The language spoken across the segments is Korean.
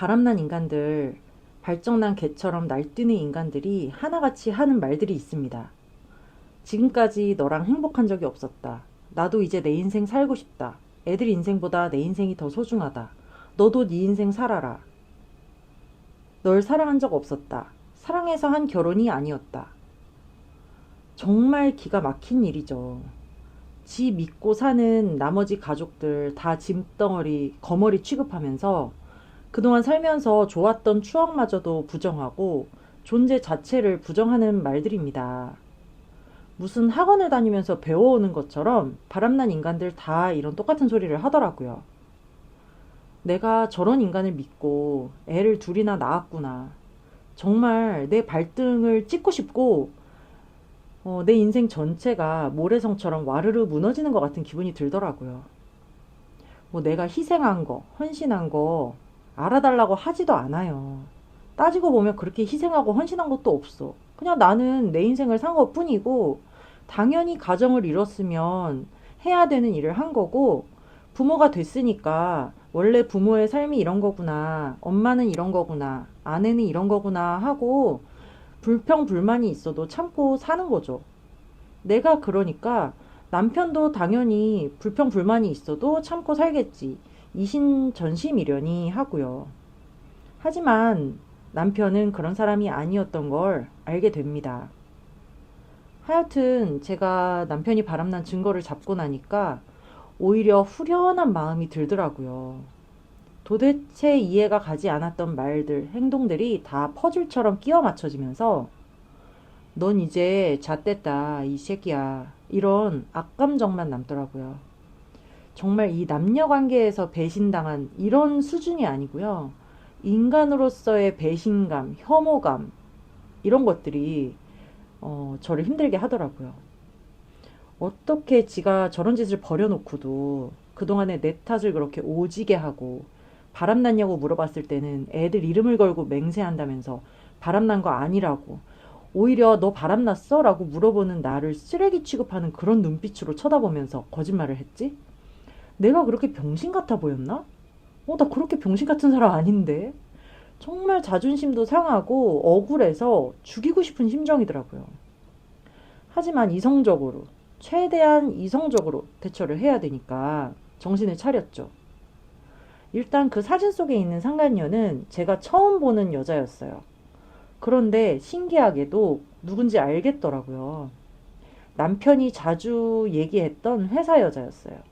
바람난 인간들, 발정난 개처럼 날뛰는 인간들이 하나같이 하는 말들이 있습니다. 지금까지 너랑 행복한 적이 없었다. 나도 이제 내 인생 살고 싶다. 애들 인생보다 내 인생이 더 소중하다. 너도 네 인생 살아라. 널 사랑한 적 없었다. 사랑해서 한 결혼이 아니었다. 정말 기가 막힌 일이죠. 지 믿고 사는 나머지 가족들 다 짐덩어리, 거머리 취급하면서 그동안 살면서 좋았던 추억마저도 부정하고 존재 자체를 부정하는 말들입니다. 무슨 학원을 다니면서 배워오는 것처럼 바람난 인간들 다 이런 똑같은 소리를 하더라고요. 내가 저런 인간을 믿고 애를 둘이나 낳았구나. 정말 내 발등을 찍고 싶고, 어, 내 인생 전체가 모래성처럼 와르르 무너지는 것 같은 기분이 들더라고요. 뭐 내가 희생한 거, 헌신한 거, 알아달라고 하지도 않아요. 따지고 보면 그렇게 희생하고 헌신한 것도 없어. 그냥 나는 내 인생을 산 것 뿐이고, 당연히 가정을 이뤘으면 해야 되는 일을 한 거고, 부모가 됐으니까 원래 부모의 삶이 이런 거구나, 엄마는 이런 거구나, 아내는 이런 거구나 하고, 불평, 불만이 있어도 참고 사는 거죠. 내가 그러니까 남편도 당연히 불평, 불만이 있어도 참고 살겠지. 이신전심이려니 하고요. 하지만 남편은 그런 사람이 아니었던 걸 알게 됩니다. 하여튼 제가 남편이 바람난 증거를 잡고 나니까 오히려 후련한 마음이 들더라고요. 도대체 이해가 가지 않았던 말들, 행동들이 다 퍼즐처럼 끼워 맞춰지면서 넌 이제 잣됐다, 이 새끼야. 이런 악감정만 남더라고요. 정말 이 남녀 관계에서 배신당한 이런 수준이 아니고요. 인간으로서의 배신감, 혐오감, 이런 것들이 어, 저를 힘들게 하더라고요. 어떻게 지가 저런 짓을 버려놓고도 그동안에 내 탓을 그렇게 오지게 하고 바람났냐고 물어봤을 때는 애들 이름을 걸고 맹세한다면서 바람난 거 아니라고 오히려 너 바람났어? 라고 물어보는 나를 쓰레기 취급하는 그런 눈빛으로 쳐다보면서 거짓말을 했지? 내가 그렇게 병신 같아 보였나? 어, 나 그렇게 병신 같은 사람 아닌데? 정말 자존심도 상하고 억울해서 죽이고 싶은 심정이더라고요. 하지만 이성적으로, 최대한 이성적으로 대처를 해야 되니까 정신을 차렸죠. 일단 그 사진 속에 있는 상간녀는 제가 처음 보는 여자였어요. 그런데 신기하게도 누군지 알겠더라고요. 남편이 자주 얘기했던 회사 여자였어요.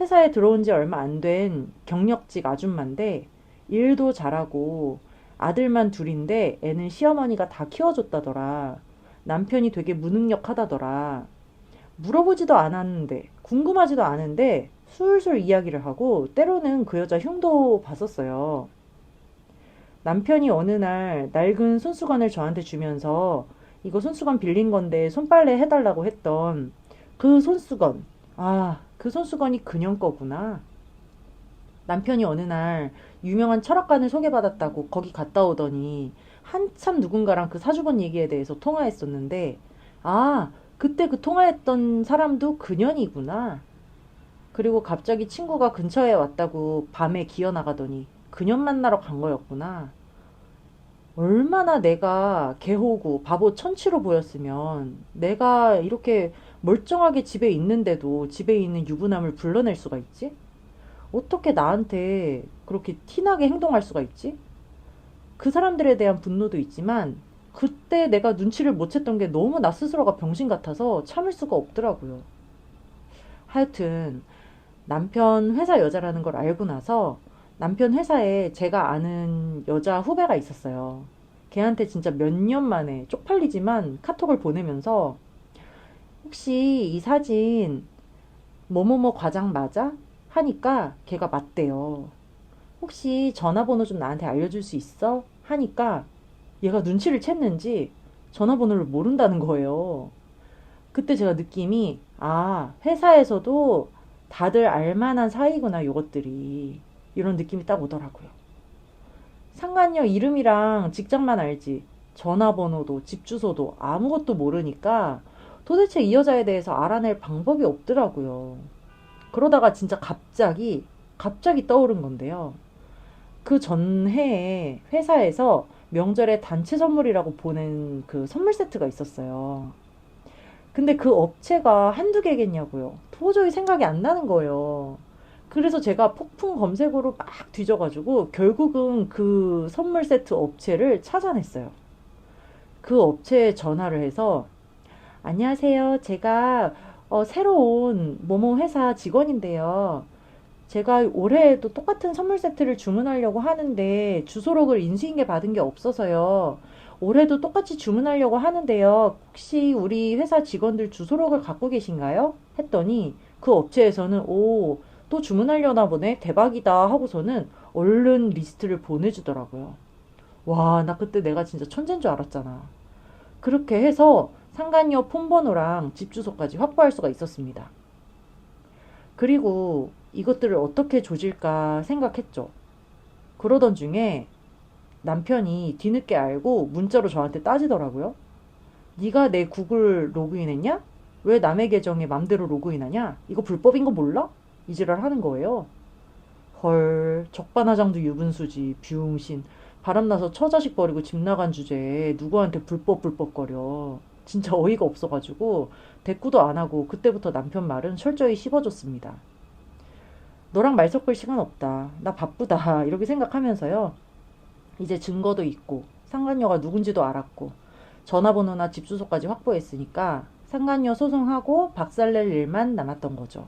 회사에 들어온 지 얼마 안 된 경력직 아줌마인데 일도 잘하고 아들만 둘인데 애는 시어머니가 다 키워줬다더라. 남편이 되게 무능력하다더라. 물어보지도 않았는데 궁금하지도 않은데 술술 이야기를 하고 때로는 그 여자 흉도 봤었어요. 남편이 어느 날 낡은 손수건을 저한테 주면서 이거 손수건 빌린 건데 손빨래 해달라고 했던 그 손수건. 아, 그 손수건이 그년 거구나. 남편이 어느 날 유명한 철학관을 소개받았다고 거기 갔다 오더니 한참 누군가랑 그 사주본 얘기에 대해서 통화했었는데, 아, 그때 그 통화했던 사람도 그년이구나. 그리고 갑자기 친구가 근처에 왔다고 밤에 기어 나가더니 그년 만나러 간 거였구나. 얼마나 내가 개호구, 바보 천치로 보였으면 내가 이렇게 멀쩡하게 집에 있는데도 집에 있는 유부남을 불러낼 수가 있지? 어떻게 나한테 그렇게 티나게 행동할 수가 있지? 그 사람들에 대한 분노도 있지만 그때 내가 눈치를 못 챘던 게 너무 나 스스로가 병신 같아서 참을 수가 없더라고요. 하여튼 남편 회사 여자라는 걸 알고 나서 남편 회사에 제가 아는 여자 후배가 있었어요. 걔한테 진짜 몇 년 만에 쪽팔리지만 카톡을 보내면서 혹시 이 사진 뭐뭐뭐 과장 맞아? 하니까 걔가 맞대요. 혹시 전화번호 좀 나한테 알려줄 수 있어? 하니까 얘가 눈치를 챘는지 전화번호를 모른다는 거예요. 그때 제가 느낌이 아 회사에서도 다들 알만한 사이구나 요것들이 이런 느낌이 딱 오더라고요. 상관녀 이름이랑 직장만 알지 전화번호도 집 주소도 아무것도 모르니까 도대체 이 여자에 대해서 알아낼 방법이 없더라고요. 그러다가 진짜 갑자기 갑자기 떠오른 건데요. 그 전해에 회사에서 명절에 단체 선물이라고 보낸 그 선물 세트가 있었어요. 근데 그 업체가 한두 개겠냐고요. 도저히 생각이 안 나는 거예요. 그래서 제가 폭풍 검색어로 막 뒤져가지고 결국은 그 선물 세트 업체를 찾아냈어요. 그 업체에 전화를 해서 안녕하세요. 제가 어, 새로운 모모 회사 직원인데요. 제가 올해에도 똑같은 선물 세트를 주문하려고 하는데 주소록을 인수인계 받은 게 없어서요. 올해도 똑같이 주문하려고 하는데요. 혹시 우리 회사 직원들 주소록을 갖고 계신가요? 했더니 그 업체에서는 오, 또 주문하려나 보네. 대박이다 하고서는 얼른 리스트를 보내주더라고요. 와, 나 그때 내가 진짜 천재인 줄 알았잖아. 그렇게 해서 상간녀 폰번호랑 집 주소까지 확보할 수가 있었습니다. 그리고 이것들을 어떻게 조질까 생각했죠. 그러던 중에 남편이 뒤늦게 알고 문자로 저한테 따지더라고요. 네가 내 구글 로그인했냐? 왜 남의 계정에 맘대로 로그인하냐? 이거 불법인 거 몰라? 이 지랄 하는 거예요. 헐, 적반하장도 유분수지, 비용신. 바람나서 처자식 버리고 집 나간 주제에 누구한테 불법 불법거려. 진짜 어이가 없어가지고 대꾸도 안 하고 그때부터 남편 말은 철저히 씹어줬습니다. 너랑 말 섞을 시간 없다. 나 바쁘다. 이렇게 생각하면서요. 이제 증거도 있고 상간녀가 누군지도 알았고 전화번호나 집 주소까지 확보했으니까 상간녀 소송하고 박살낼 일만 남았던 거죠.